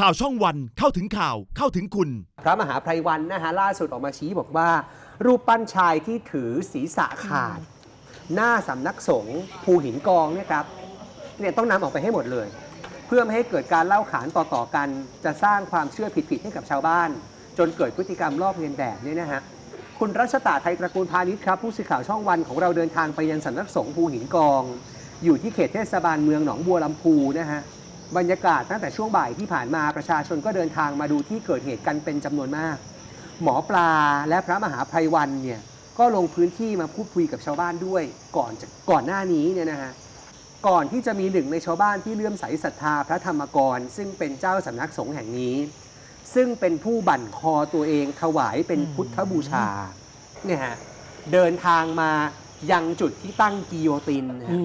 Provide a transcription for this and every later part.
ข่าวช่องวันเข้าถึงข่าวเข้าถึงคุณ พระมหาไพรวันนะฮะล่าสุดออกมาชี้บอกว่า รูปปั้นชายที่ถือศีรษะขาด หน้าสำนักสงฆ์ภูหินกองเนี่ยครับเนี่ยต้องนำออกไปให้หมดเลย เพื่อไม่ให้เกิดการเล่าขานต่อๆกันจะสร้างความเชื่อผิดๆให้กับชาวบ้าน จนเกิดพฤติกรรมลอกเลียนแบบเนี่ยนะฮะคุณรัชตาไทยตระกูลพาณิชย์ครับผู้สื่อข่าวช่องวันของเราเดินทางไปยังสำนักสงฆ์ภูหินกอง อยู่ที่เขตเทศบาลเมืองหนองบัวลำพูนะฮะ บรรยากาศตั้งแต่ช่วงบ่ายที่ผ่านมาประชาชนก็เดินทางมาดูที่เกิดเหตุกันเป็นจำนวนมาก หมอปลาและพระมหาไพรวันเนี่ยก็ลงพื้นที่มาพูดคุยกับชาวบ้านด้วยก่อนจะก่อนหน้านี้เนี่ยนะฮะก่อนที่จะมีหนึ่งในชาวบ้านที่เลื่อมใสศรัทธาพระธรรมกร ซึ่งเป็นเจ้าสำนักสงฆ์แห่งนี้ ซึ่งเป็นผู้บั่นคอตัวเองถวายเป็นพุทธบูชาเนี่ยฮะเดินทางมายังจุดที่ตั้งกิโยตินนะฮะ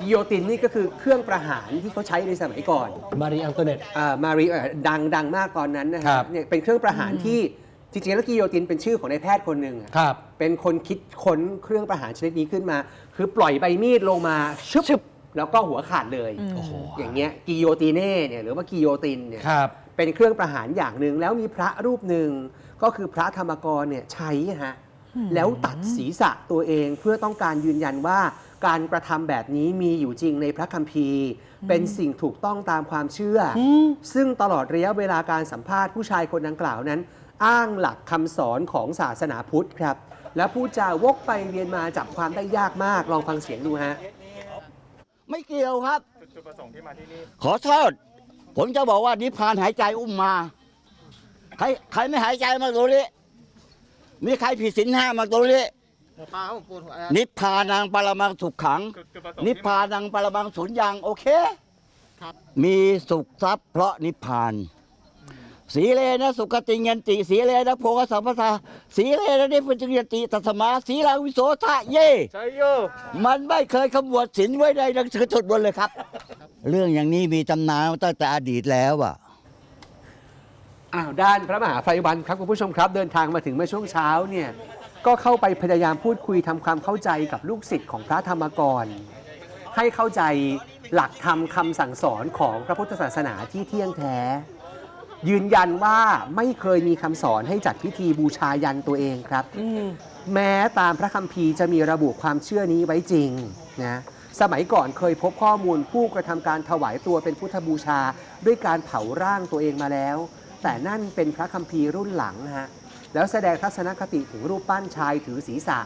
กิโยตินนี่ก็คือเครื่องประหารที่เขาใช้ในสมัยก่อนมารีอังโตเนต อ่ามารีเอ่อดังดังมากตอนนั้นนะคครัรับบ เนี่ยเป็นเครื่องประหารที่จริงๆแล้วกิโยตินเป็นชื่อของนายแพทย์คนหนึ่งอะครับ เป็นคนคิดค้นเครื่องประหารชนิดนี้ขึ้นมา คือปล่อยใบมีดลงมาชึบแล้วก็หัวขาดเลยโอ้โห อย่างเงี้ยกิโยติเน่เนี่ยหรือว่ากิโยตินเนี่ย ครับ เป็นเครื่องประหารอย่างหนึ่งแล้วมีพระรูปหนึ่งก็คือพระธรรมกรเนี่ยใช้ฮะแล้วตัดศีรษะตัวเองเพื่อต้องการยืนยันว่า การกระทำแบบนี้มีอยู่จริงในพระคัมภีร์ เป็นสิ่งถูกต้องตามความเชื่ออซึ่งตลอดระยะเวลาการสัมภาษณ์ผู้ชายคนดังกล่าวนั้น อ้างหลักคำสอนของศาสนาพุทธครับ แล้วพูดจาวกไปเวียนมาจับความได้ยากมากลองฟังเสียงดูฮะไม่เกี่ยวครับ จุดประสงค์ที่มาที่นี่ขอโทษผมจะบอกว่านิพพานหายใจอุ้มมา ใครใครไม่หายใจมาตรงนี้มีใครผิดศีลห้ามาตรงนี้ ป้าผมปวดหัวนิพพานังปรมังสุขขังจุดจุดประสงค์นิที่พพานังปรมังสุญญังโอเคครับมีสุขทรัพย์เพราะนิพพาน สีเลนะสุขติยันติ สีเลนะโพกสัมปทาสีเลนะนิพพิยันติตัสมา สีลังวิโสทะเย่ใช่โยมันไม่เคยขมวดสินไว้ในหนังสือทุดบนเลยครับ เรื่องอย่างนี้มีตำนานมาตั้งแต่อดีตแล้วอะอ้าวด้านพระมหาไพรวันครับคุณผู้ชมครับ เดินทางมาถึงเมื่อช่วงเช้าเนี่ย ก็เข้าไปพยายามพูดคุยทำความเข้าใจกับลูกศิษย์ของพระธรรมกร ให้เข้าใจหลักธรรมคำสั่งสอนของพระพุทธศาสนาที่เที่ยงแท้ ยืนยันว่าไม่เคยมีคำสอนให้จัดพิธีบูชายันตัวเองครับแม้ตามพระคัมภีร์จะมีระบุความเชื่อนี้ไว้จริงนะสมัยก่อนเคยพบข้อมูลผู้กระทำการถวายตัวเป็นพุทธบูชา ด้วยการเผาร่างตัวเองมาแล้ว แต่นั่นเป็นพระคัมภีร์รุ่นหลังนะฮะ แล้วแสดงทัศนคติถึงรูปปั้นชายถือศีรษะ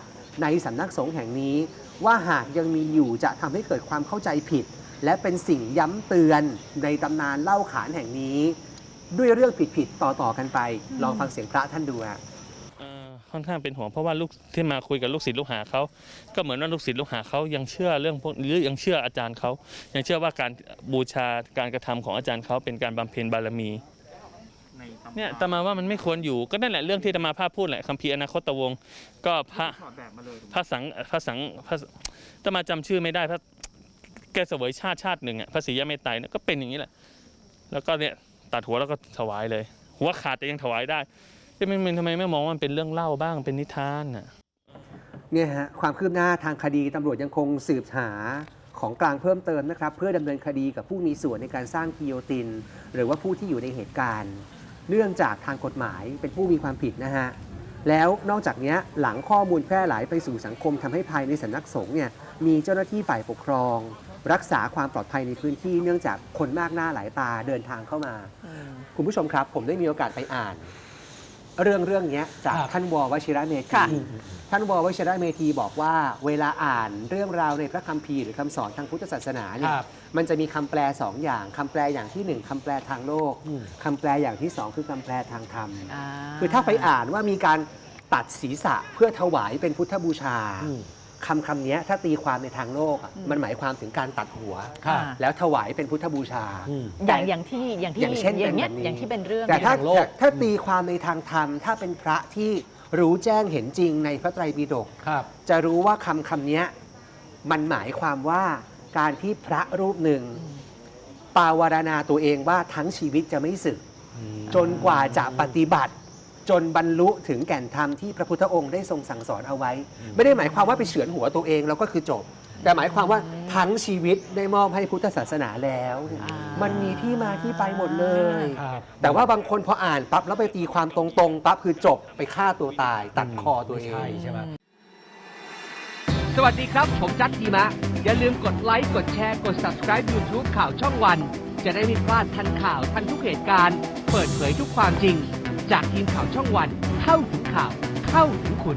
ในสำนักสงฆ์แห่งนี้ ว่าหากยังมีอยู่จะทำให้เกิดความเข้าใจผิด และเป็นสิ่งย้ำเตือนในตำนานเล่าขานแห่งนี้ ด้วยเรื่องผิดๆต่อๆกันไป ลองฟังเสียงพระท่านดูฮะเอ่อค่อนข้างเป็นห่วงเพราะว่าลูกที่มาคุยกับลูกศิษย์ลูกหาเขาก็เหมือนว่าลูกศิษย์ลูกหาเขายังเชื่อเรื่องพวกหรือยังเชื่ออาจารย์เขายังเชื่อว่าการบูชาการกระทำของอาจารย์เขาเป็นการบำเพ็ญบารมี ในตำเนี่ยตมาว่ามันไม่ควรอยู่ก็นั่นแหละเรื่องที่ตมาภาพพูดแหละคัมภีร์อนาคตวงศ์ก็พระ ถอดแบบมาเลยพระสังพระสังพระตมาจำชื่อไม่ได้พระแกเสวยชาติชาติหนึ่งอะพระศรียะเมตไตรเนี่ยก็เป็นอย่างนี้แหละ แล้วก็เนี่ยตัดหัวแล้วก็ถวายเลย หัวขาดแต่ยังถวายได้ที่มันมันทำไมไม่มองว่ามันเป็นเรื่องเล่าบ้างเป็นนิทานอะ เนี่ยฮะความคืบหน้าทางคดีตำรวจยังคงสืบหาของกลางเพิ่มเติมนะครับ เพื่อดำเนินคดีกับผู้มีส่วนในการสร้างกิโยติน หรือว่าผู้ที่อยู่ในเหตุการณ์ เนื่องจากทางกฎหมายเป็นผู้มีความผิดนะฮะแล้วนอกจากเนี้ยหลังข้อมูลแพร่หลายไปสู่สังคมทำให้ภายในสำนักสงฆ์เนี่ยมีเจ้าหน้าที่ฝ่ายปกครอง รักษาความปลอดภัยในพื้นที่เนื่องจากคนมากหน้าหลายตาเดินทางเข้ามา คุณผู้ชมครับ ผมได้มีโอกาสไปอ่าน เรื่องเรื่องเนี้ยจากครับท่านววชิระเมธีค่ะ ท่านววชิระเมธีบอกว่าเวลาอ่านเรื่องราวในพระคัมภีร์หรือคำสอนทางพุทธศาสนาเนี่ยครับมันจะมีคำแปลสองอย่างคำแปลอย่างที่หนึ่งคำแปลทางโลก อืมคำแปลอย่างที่สองคือคำแปลทางธรรมาคือถ้าไปอ่านว่ามีการตัดศีรษะเพื่อถวายเป็นพุทธบูชาอืม คำคำเนี้ยถ้าตีความในทางโลกอะมันหมายความถึงการตัดหัว ครับ แล้วถวายเป็นพุทธบูชา อืม อย่างอย่างที่อย่างที่อย่างเช่นอย่างเนี้ยเป็นแบบนี้ อย่างที่เป็นเรื่องแต่ถ้าทางโลกถ้าตีความในทางธรรม ถ้าเป็นพระที่ รู้แจ้งเห็นจริงในพระไตรปิฎกครับ จะรู้ว่าคำคำเนี้ยมันหมายความว่าการที่พระรูปหนึ่ง ปาวารณาตัวเองว่าทั้งชีวิตจะไม่สึก จนกว่าจะปฏิบัติ จนบรรลุถึงแก่นธรรมที่พระพุทธองค์ได้ทรงสั่งสอนเอาไว้ ไม่ได้หมายความว่าไปเฉือนหัวตัวเองแล้วก็คือจบ แต่หมายความว่าทั้งชีวิตได้มอบให้พุทธศาสนาแล้วอ่ามัมันมีที่มาที่ไปหมดเลย ครับแต่ว่าบางคนพออ่านปั๊บแล้วไปตีความตรงๆปั๊บคือจบไปฆ่าตัวตาย ตัดคอตัวเอง ใช่ใช่ไหม สวัสดีครับ ผมจัดทีมะ อย่าลืมกดไลค์ กดแชร์ กด subscribe YouTube ข่าวช่องวัน จะได้ไม่พลาดทันข่าวทันทุกเหตุการณ์ เปิดเผยทุกความจริง จากทีมข่าวช่องวัน เข้าถึงข่าว เข้าถึงคุณ